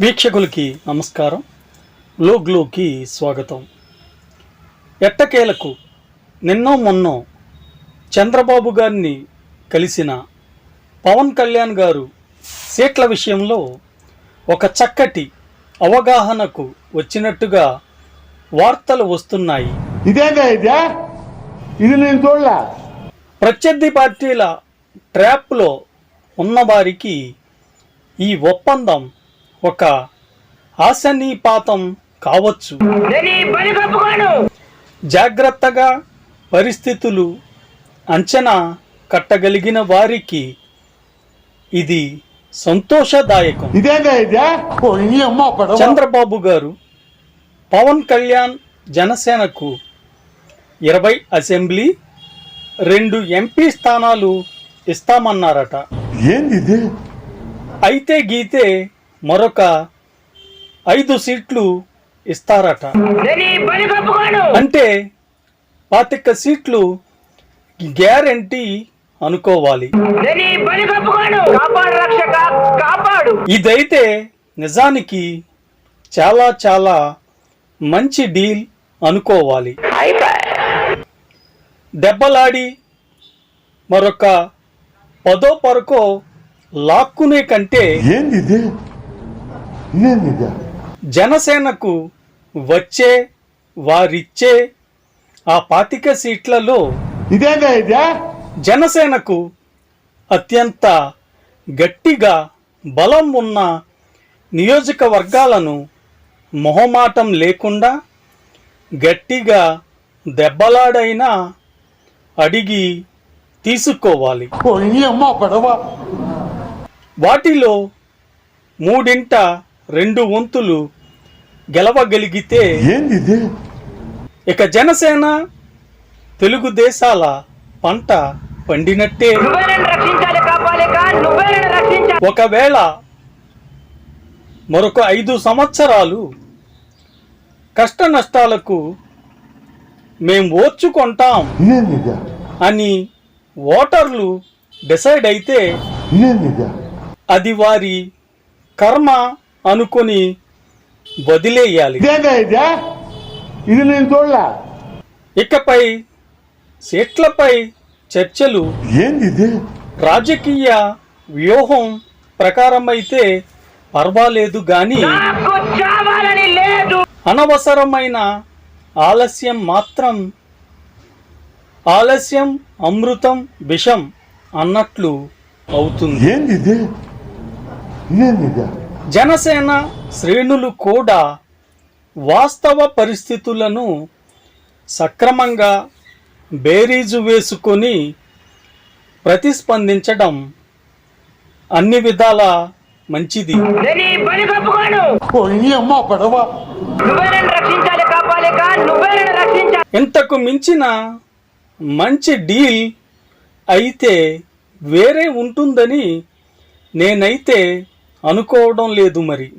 వీక్షకులకి నమస్కారం. లోగ్లోకి స్వాగతం. ఎట్టకేలకు నిన్నో మొన్నో చంద్రబాబు గారిని కలిసిన పవన్ కళ్యాణ్ గారు సీట్ల విషయంలో ఒక చక్కటి అవగాహనకు వచ్చినట్టుగా వార్తలు వస్తున్నాయి. ఇదే? ఇది నేను చూడలే. ప్రత్యర్థి పార్టీల ట్రాప్లో ఉన్నవారికి ఈ ఒప్పందం ఒక ఆశనీపాతం కావచ్చు. జాగ్రత్తగా పరిస్థితులు అంచనా కట్టగలిగిన వారికి ఇది సంతోషదాయకం. చంద్రబాబు గారు పవన్ కళ్యాణ్ జనసేనకు ఇరవై అసెంబ్లీ రెండు ఎంపీ స్థానాలు ఇస్తామన్నారట. ఏంది ఇది? అయితే గీతే మరొక ఐదు సీట్లు ఇస్తారట. అంటే పాతిక సీట్లు గ్యారంటీ అనుకోవాలి. కాపాడు రక్షక కాపాడు! ఇదైతే నిజానికి చాలా చాలా మంచి డీల్ అనుకోవాలి. దెబ్బలాడి మరొక పదో పరకో లాక్కునే కంటే ఏంది ఇది ఇదేంది ఇదే జనసేనకు వచ్చే వారిచ్చే ఆ పాతిక సీట్లలో జనసేనకు అత్యంత గట్టిగా బలం ఉన్న నియోజకవర్గాలను మొహమాటం లేకుండా గట్టిగా దెబ్బలాడైనా అడిగి తీసుకోవాలి. వాటిలో మూడింట రెండు వంతులు గెలవగలిగితే ఏంది ఇక జనసేన తెలుగుదేశాల పంట పండినట్టే. ఒకవేళ మరొక ఐదు సంవత్సరాలు కష్ట నష్టాలకు మేం ఓర్చుకుంటాం అని ఓటర్లు డిసైడ్ అయితే అది వారి కర్మ అనుకొని వదిలేయాలి ఇదే ఇది నేను చూడలే. ఇకపై సీట్లపై చర్చలు. ఏంది రాజకీయ వ్యూహం ప్రకారమైతే పర్వాలేదు గాని నాకు చావాలని లేదు. అనవసరమైన ఆలస్యం మాత్రం ఆలస్యం అమృతం విషం అన్నట్లు అవుతుంది. ఏంది ఇది ఇదేంది ఇదే జనసేన శ్రేణులు కూడా వాస్తవ పరిస్థితులను సక్రమంగా బేరీజు వేసుకొని ప్రతిస్పందించడం అన్ని విధాల మంచిది. ఇంతకు మించిన మంచి డీల్ అయితే వేరే ఉంటుందని నేనైతే అనుకోవడం లేదు మరి.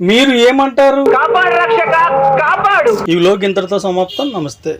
మీరు ఏమంటారు? కాపాడు రక్షక కాపాడు. ఈ వ్లోగ్ ఇంతటితో సమాప్తం. నమస్తే.